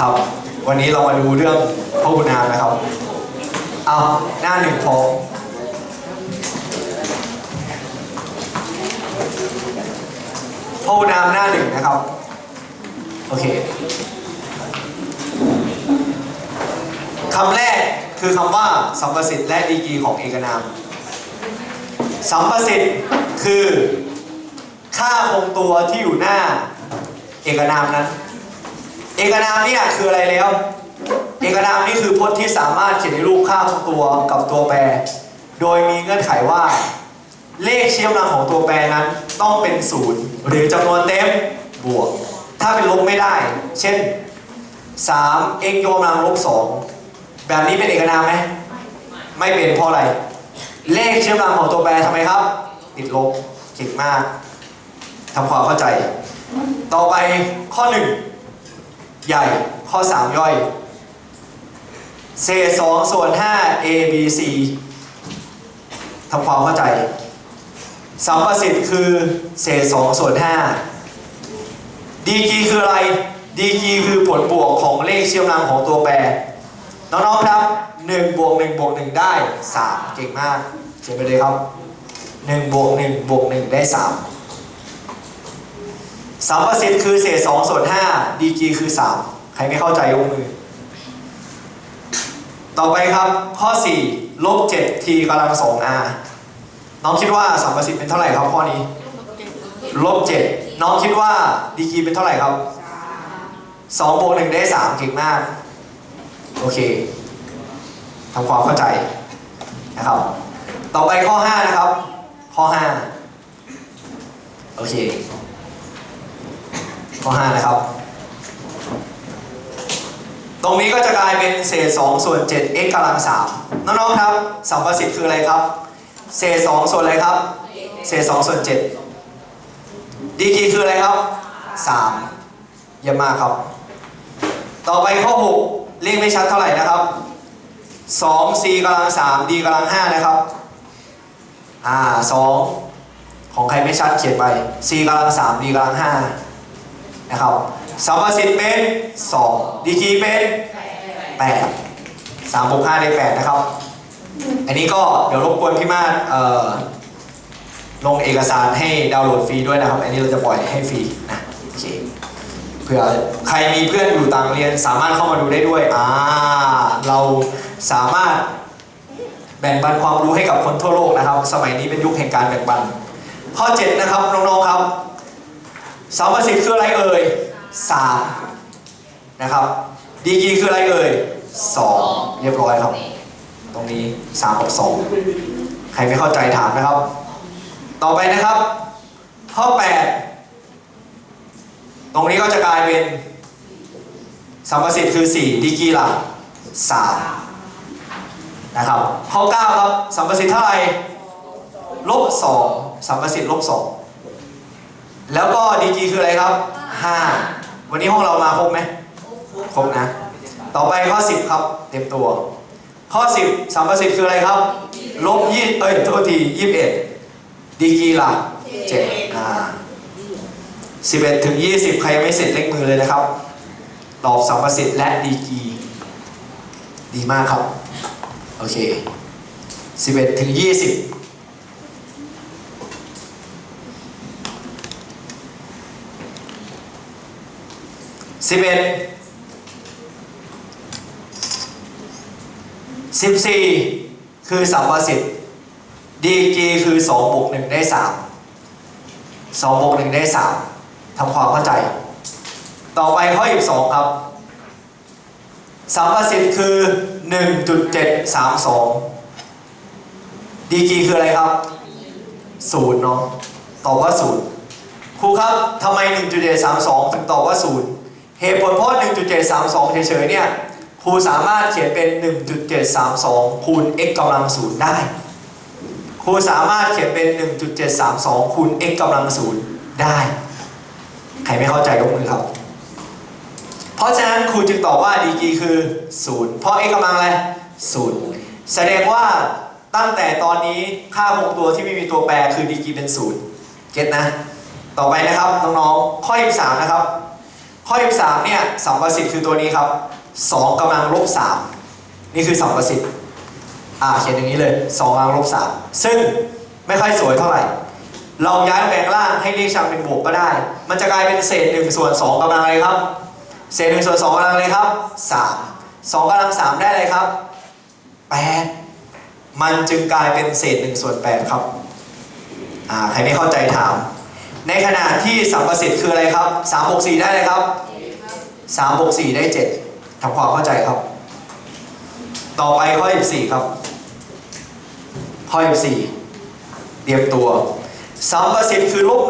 ครับ วันนี้เรามาดูเรื่องพหุนามนะครับ เอาหน้าหนึ่งพอพหุนามหน้าหนึ่งนะครับ โอเคคำแรกคือคำว่าสัมประสิทธิ์และดีกรีของเอกนาม สัมประสิทธิ์คือค่าคงตัวที่อยู่หน้าเอกนามนั้น เอกนามเนี่ยคืออะไรแล้ว เอกนามนี่คือพจน์ที่สามารถเขียนในรูปค่าคงตัวกับตัวแปร โดยมีเงื่อนไขว่า เลขเชี้ยมลังของตัวแปรนั้นต้องเป็นศูนย์หรือจำนวนเต็มบวก ถ้าเป็นลบไม่ได้ เช่น 3 x ยกกำลังลบ2แบบนี้เป็นเอกนามไหมไม่เป็นเพราะอะไร เลขเชื่อมลังของตัวแปรทำไมครับ ติดลบเก่งมากทำความเข้าใจ ต่อไปข้อ1 ใหญ่ข้อ 3 ย่อยเศษ2ส่วน5 a b c ทำความเข้าใจสัมประสิทธิ์คือเศษ2ส่วน5ดีกีคืออะไร ดีกีคือผลบวกของเลขเชื่อมลังของตัวแปร น้องๆครับ1บวก1บวก1ได้ 3 เก่งมากเขียนไปเลยครับ1บวก1บวก1ได้ 3 สัมประสิทธิ์คือเศษ2ส่วน5ดีกรีคือ3ใครไม่เข้าใจยกมือ ต่อไปครับข้อ4ลบ7 t กำลัง 2r น้องคิดว่าสัมประสิทธิ์เป็นเท่าไหร่ครับข้อนี้ลบ7น้องคิดว่าดีกีเป็นเท่าไหร่ครับ2บวก1ได้3เก่งมาก โอเคทำความเข้าใจนะครับ ต่อไปข้อ5นะครับ ข้อ5โอเค ข้อ5นะครับ ตรงนี้ก็จะกลายเป็นเศษ2ส่วน7 x กำลัง3น้องๆครับสัมประสิทธิ์คืออะไรครับ เศษ2ส่วนอะไรครับ เศษ2ส่วน7ดีกีคืออะไรครับ 3 เยี่ยมมากครับ ต่อไปข้อ 6 เลขไม่ชัดเท่าไหร่นะครับ 2 c กำลัง3 d กำลัง5นะครับอ่า2ของใครไม่ชัดเขียนไป c กำลัง3 d กำลัง5 นะครับสัมประสิทธิ์เป็น2ดีกีเป็น8 3บวก5ได้8นะครับ อันนี้ก็เดี๋ยวรบกวนพี่มาศลงเอกสารให้ดาวน์โหลดฟรีด้วยนะครับ อันนี้เราจะปล่อยให้ฟรีนะโอเคเผื่อใครมีเพื่อนอยู่ต่างเรียนสามารถเข้ามาดูได้ด้วยอ่าเราสามารถแบ่งปันความรู้ให้กับคนทั่วโลกนะครับ สมัยนี้เป็นยุคแห่งการแบ่งปัน ข้อ 7 นะครับน้องๆครับ สามประสิทธิ์คืออะไรเอ่ย3นะครับดีกีคืออะไรเอ่ย2เรียบร้อยครับ ตรงนี้3กับ2ใครไม่เข้าใจถามนะครับ ต่อไปนะครับ ข้อ8ตรงนี้ก็จะกลายเป็นสัมประสิทธิ์คือ4ดีกรีละ3นะครับข้อ9ครับสัมประสิทธิ์เท่าไหร่ลบสัมประสิทธิ์ลบ2 แล้วก็ดีกรีคืออะไรครับ 5 วันนี้ห้องเรามาครบไหมครบนะ ต่อไปข้อ 10 ครับ เต็มตัว ข้อ 10สัมประสิทธิ์คืออะไรครับ ลบยี่เอ้ยโทษที21ดีกรีละ7อ่า11ถึง20ใครยังไม่เสร็จเลขมือเลยนะครับ ตอบสัมประสิทธิ์และดีกรีดีมากครับ โอเค11ถึง 20 11 14คือสัมประสิทธิ์ดีกีคือ2บวก1ได้3 2บวก1ได้3ทำความเข้าใจ ต่อไปข้อ22ครับ สัมประสิทธิ์คือ1.732ดีกีคืออะไรครับ0เนาะตอบว่า0ครูครับทำไม 1.732 ถึงตอบว่า 0 เหตุผลเพราะ 1.732 เฉยๆเนี่ยครูสามารถเขียนเป็น 1.732 คูณ x กำลัง0ได้ ครูสามารถเขียนเป็น 1.732 คูณ x กำลัง0ได้ ใครไม่เข้าใจยกมือครับ เพราะฉะนั้นครูจึงตอบว่าดีกรีคือ 0 เพราะ x กำลังอะไร0 แสดงว่าตั้งแต่ตอนนี้ค่าคงตัวที่ไม่มีตัวแปรคือดีกรีเป็น 0 เก็ตนะ ต่อไปนะครับน้องๆ ข้อ 23 นะครับ ข้อ13เนี่ยสัมประสิทธิ์คือตัวนี้ครับ2กำลังลบ3นี่คือสัมประสิทธิ์อ่าเขียนอย่างนี้เลย2กำลังลบ3ซึ่งไม่ค่อยสวยเท่าไหร่ เราย้ายแปลงล่างให้เลขชังเป็นบวกก็ได้ มันจะกลายเป็นเศษ1ส่วน2กำลังอะไรครับ เศษ1ส่วน2กำลังอะไรครับ3 2กำลัง3ได้อะไรครับ 8 มันจึงกลายเป็นเศษ1ส่วน8ครับอ่าใครไม่เข้าใจถาม ในขณะที่สัมประสิทธิ์คืออะไรครับ3บวก4ได้เลยครับ3บวก4ได้ 7ทำความเข้าใจครับ ต่อไปข้อ 14 ครับ ข้อ 14 เตรียมตัว สัมประสิทธิ์คือลบ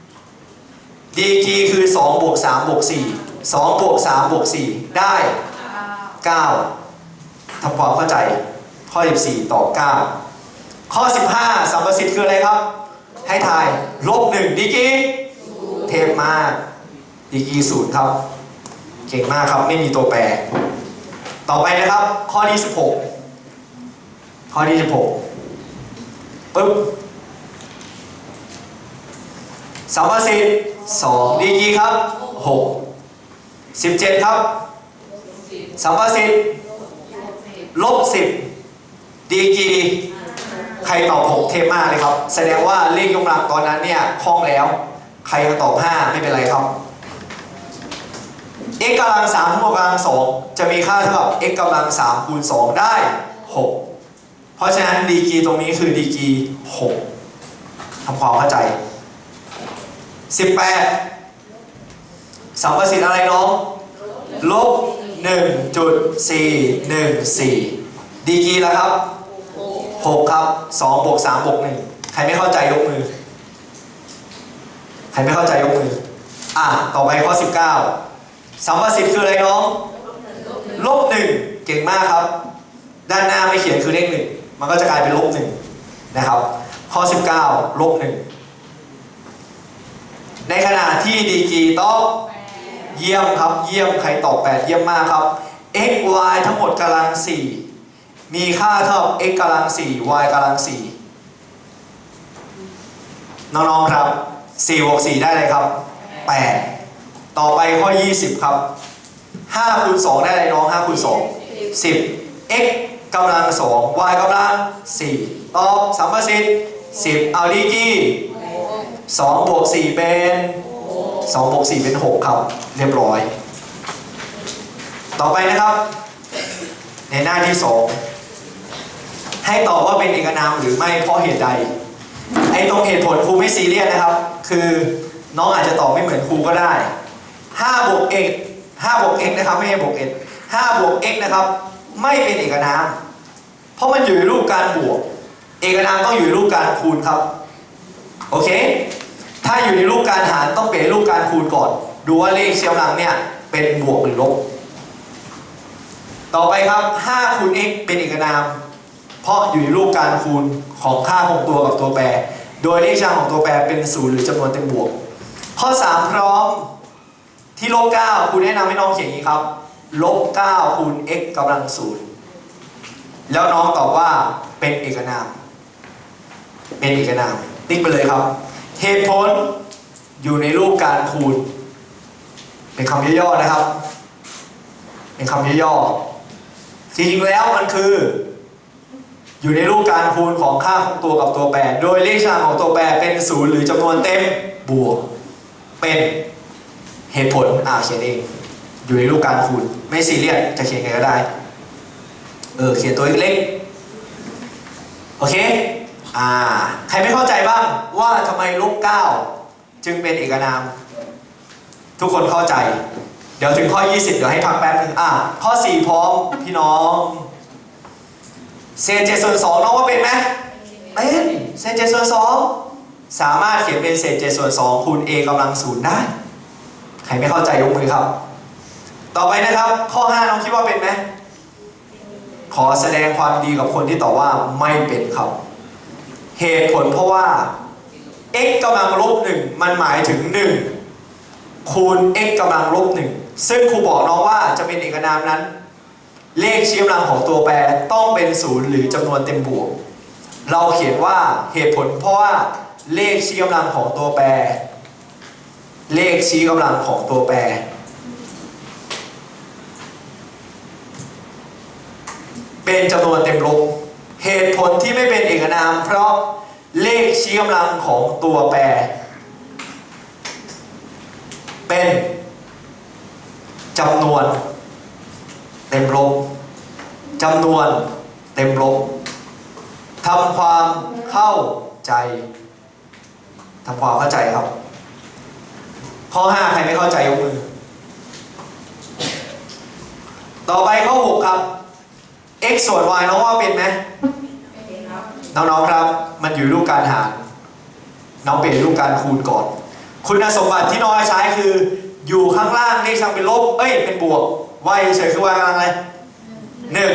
1ดีกีคือ2บวก3บวก4 2บวก3บวก4ได้ 9ทำความเข้าใจ ข้อ 14 ต่อ 9 ข้อ 15 สัมประสิทธิ์คืออะไรครับ ให้ทายลบ1ดีกรีเทปมากดีกรีศูนย์ครับ เก่งมากครับไม่มีตัวแปร ต่อไปนะครับ ข้อที่16ข้อที่16ปึ๊บสัมประสิทธิ์2ดีกรีครับ6 17ครับสัมประสิทธิ์ลบ10ดีกรี ใครตอบ6เทมากเลยครับ แสดงว่าเลขยกกำลังตอนนั้นเนี่ยคล่องแล้ว ใครยังตอบ5ไม่เป็นไรครับ x กำลัง3ทั้งหมดกำลัง2จะมีค่าเท่ากับ x กำลัง3คูณ2ได้6เพราะฉะนั้นดีกีตรงนี้คือดีกี6ทำความเข้าใจ18สัมประสิทธิ์อะไรน้องลบ1.414ดีกีแล้วครับ 6 ครับ2บวก3บวก1ใครไม่เข้าใจยกมือ ใครไม่เข้าใจยกมือ อะ ต่อไปข้อ 19สัมประสิทธิ์คืออะไรน้อง ลบหนึ่งเก่งมากครับ ด้านหน้าไม่เขียนคือเลขหนึ่งมันก็จะกลายเป็นลบหนึ่งนะครับ ข้อ 19ลบหนึ่งในขณะที่ดีกีตอบเยี่ยมครับ เยี่ยมใครตอบ8เยี่ยมมากครับ x y ทั้งหมดกำลัง4 มีค่าเท่ากับ x กำลัง 4 y กำลัง 4 น้องๆครับ 4บวก4ได้เลยครับ 8 ต่อไปข้อ 20 ครับ5คูณ2ได้อะไรน้อง5คูณ2 10 x กำลัง 2 y กำลัง 4 ตอบสัมประสิทธิ์10 เอาดีกี้2บวก4เป็น2บวก4เป็น 6 ครับ เรียบร้อย ต่อไปนะครับ ในหน้าที่ 2 ให้ตอบว่าเป็นเอกนามหรือไม่เพราะเหตุใด ไอ้ตรงเหตุผลครูไม่ซีเรียสนะครับ คือน้องอาจจะตอบไม่เหมือนครูก็ได้5บวก x 5บวก x นะครับไม่ใช่บวก x 5บวก x นะครับ ไม่เป็นเอกนาม เพราะมันอยู่ในรูปการบวก เอกนามต้องอยู่ในรูปการคูณครับ โอเค ถ้าอยู่ในรูปการหารต้องเปลี่ยนรูปการคูณก่อน ดูว่าเลขเชียงหลังเนี่ยเป็นบวกหรือลบ ต่อไปครับ5คูณ x เป็นเอกนาม เพราะอยู่ในรูปการคูณของค่าคงตัวกับตัวแปร โดยเลขช่างของตัวแปรเป็นศูนย์หรือจำนวนเต็มบวก ข้อ 3 พร้อมที่ลบ9ครูแนะนำให้น้องเขียนอย่างนี้ครับลบ9คูณ x กำลังศูนย์แล้วน้องตอบว่าเป็นเอกนาม เป็นเอกนาม ติ๊กไปเลยครับเหตุผลอยู่ในรูปการคูณ เป็นคำย่อๆนะครับ เป็นคำย่อๆจริงๆแล้วมันคือ อยู่ในรูปการคูณของค่าของตัวกับตัวแปร โดยเลขช่างของตัวแปรเป็นศูนย์หรือจำนวนเต็มบวก เป็นเหตุผลอ่าเขียนเอง อยู่ในรูปการคูณไม่ซีเรียสจะเขียนไงก็ได้ เออเขียนตัวเล็กโอเค อ่า ใครไม่เข้าใจบ้างว่าทำไมลบ9จึงเป็นเอกนาม ทุกคนเข้าใจ เดี๋ยวถึงข้อ 20 เดี๋ยวให้พักแป๊บนึงอ่าข้อ 4 พร้อมพี่น้อง เศษเจ็ดส่วนสองน้องว่าเป็นไหมเป็นเศษเจ็ดส่วนสองสามารถเขียนเป็นเศษเจ็ดส่วนสองคูณ a กำลังศูนย์ได้ ใครไม่เข้าใจยกมือครับ ต่อไปนะครับ ข้อ5น้องคิดว่าเป็นไหมขอแสดงความดีกับคนที่ตอบว่าไม่เป็นครับ เหตุผลเพราะว่า x กำลังลบหนึ่งมันหมายถึง1คูณ x กำลังลบหนึ่งซึ่งครูบอกน้องว่าจะเป็นเอกนามนั้น เลขชี้กำลังของตัวแปรต้องเป็นศูนย์หรือจำนวนเต็มบวก เราเขียนว่าเหตุผลเพราะว่าเลขชี้กำลังของตัวแปร เลขชี้กำลังของตัวแปร เป็นจำนวนเต็มลบเหตุผลที่ไม่เป็นเอกนาม เพราะเลขชี้กำลังของตัวแปร เป็นจำนวน เต็มลบจำนวนเต็มลบทำความเข้าใจทำความเข้าใจครับ ข้อ5ใครไม่เข้าใจยกมือ ต่อไปข้อ6ครับ x ส่วน y น้องว่าเป็นไหมน้องๆครับ มันอยู่รูปการหาร น้องเปลี่ยนรูปการคูณก่อน คุณสมบัติที่น้องใช้คือ อยู่ข้างล่างเลขช่างเป็นลบ เอ้ย เป็นบวก y เฉยคือ y กำลังอะไรหนึ่ง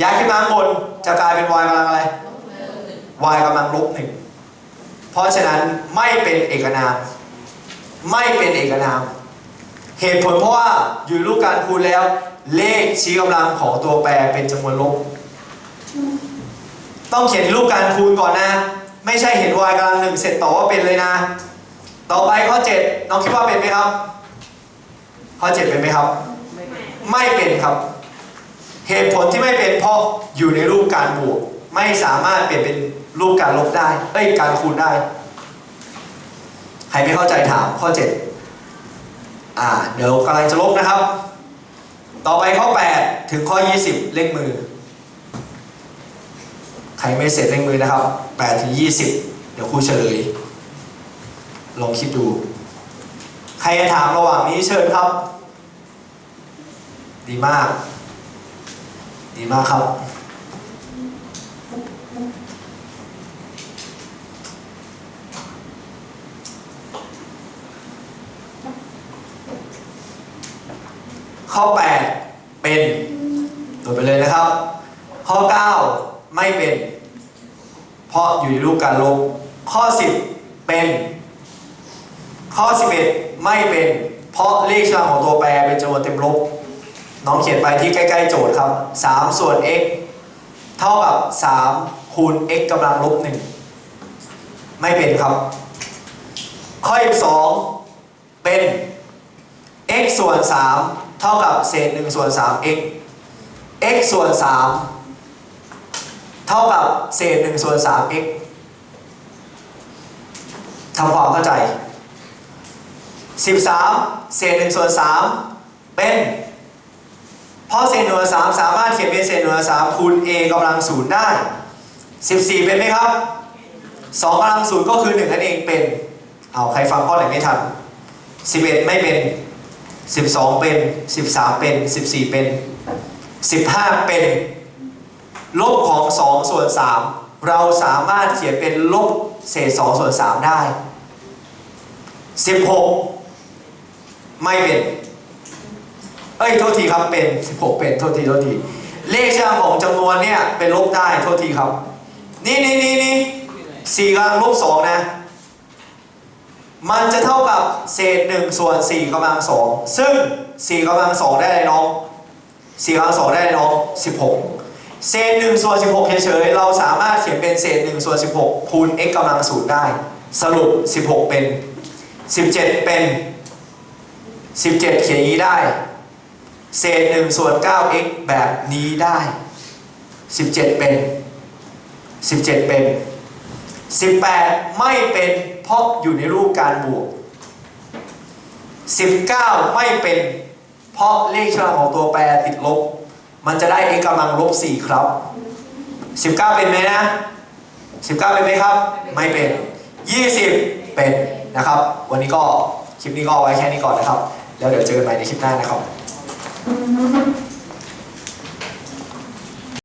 ย้ายขึ้นมาข้างบนจะกลายเป็น y กำลังอะไร y กำลังลบหนึ่งเพราะฉะนั้นไม่เป็นเอกนาม ไม่เป็นเอกนาม เหตุผลเพราะว่าอยู่รูปการคูณแล้ว เลขชี้กำลังของตัวแปรเป็นจำนวนลบ ต้องเขียนรูปการคูณก่อนนะ ไม่ใช่เห็น y กำลังหนึ่งเสร็จต่อว่าเป็นเลยนะ ต่อไปข้อ 7 น้องคิดว่าเป็นไหมครับ ข้อ7เป็นไหมครับ ไม่เป็นครับ เหตุผลที่ไม่เป็นเพราะอยู่ในรูปการบวก ไม่สามารถเปลี่ยนเป็นรูปการลบได้ เอ้ยการคูณได้ ใครไม่เข้าใจถามข้อ 7 อ่า เดี๋ยวกำลังจะลบนะครับ ต่อไปข้อ 8 ถึงข้อ 20 เลขมือ ใครไม่เสร็จเลขมือนะครับ8ถึง20 เดี๋ยวครูเฉลย ลองคิดดู ใครจะถามระหว่างนี้เชิญครับ ดีมาก ดีมากครับ ข้อ 8 เป็นตรวจไปเลยนะครับ ข้อ 9 ไม่เป็น เพราะอยู่ในรูปการลบ ข้อ 10 เป็น ข้อ 11 ไม่เป็น เพราะเลขช่องของตัวแปรเป็นจำนวนเต็มลบ น้องเขียนไปที่ใกล้ ๆ โจทย์ครับ 3 ส่วน x เท่ากับ 3 คูณ x กำลังลบ1ไม่เป็นครับ ข้อ12เป็น x ส่วน 3 เท่ากับเศษ1ส่วน 3x x ส่วน 3 เท่ากับเศษ1ส่วน 3x ทำความเข้าใจ 13 เศษ1ส่วน 3 เป็น เพราะเศษ1ส่วน3สามารถเขียนเป็นเศษ1ส่วน3คูณ a กำลังศูนย์ได้ 14 เป็นไหมครับ2กำลังศูนย์ก็คือ 1 นั่นเองเป็น เอาใครฟังข้อไหนไม่ทัน 11 ไม่เป็น 12 เป็น 13 เป็น 14 เป็น 15 เป็น ลบของ 2 ส่วน 3 เราสามารถเขียนเป็นลบเศษ 2 ส่วน 3 ได้ 16 ไม่เป็น เอ้ยโทษทีครับเป็น 16 เป็นโทษทีโทษที เลขช่างของจำนวนเนี่ยเป็นลบได้โทษทีครับ นี่นี่นี่นี่สี่กำลังลบสองนะ มันจะเท่ากับเศษ1ส่วน4กำลัง2ซึ่ง4กำลัง2ได้อะไรน้อง4กำลัง2ได้อะไรน้อง16เศษ1ส่วน16เฉยๆเราสามารถเขียนเป็นเศษ1ส่วน16คูณ x กำลัง0ได้ สรุป16เป็น17เป็น17เขียนอย่างนี้ได้ เศษ1ส่วน 9x แบบนี้ได้ 17 เป็น 17 เป็น 18 ไม่เป็นเพราะอยู่ในรูปการบวก 19 ไม่เป็น เพราะเลขฉลากของตัวแปรติดลบ มันจะได้ x กำลังลบ 4 ครับ 19 เป็นไหมนะ 19 เป็นไหมครับ ไม่เป็น 20 เป็นนะครับ วันนี้ก็คลิปนี้ก็ไว้แค่นี้ก่อนนะครับ แล้วเดี๋ยวเจอกันใหม่ในคลิปหน้านะครับ Gracias.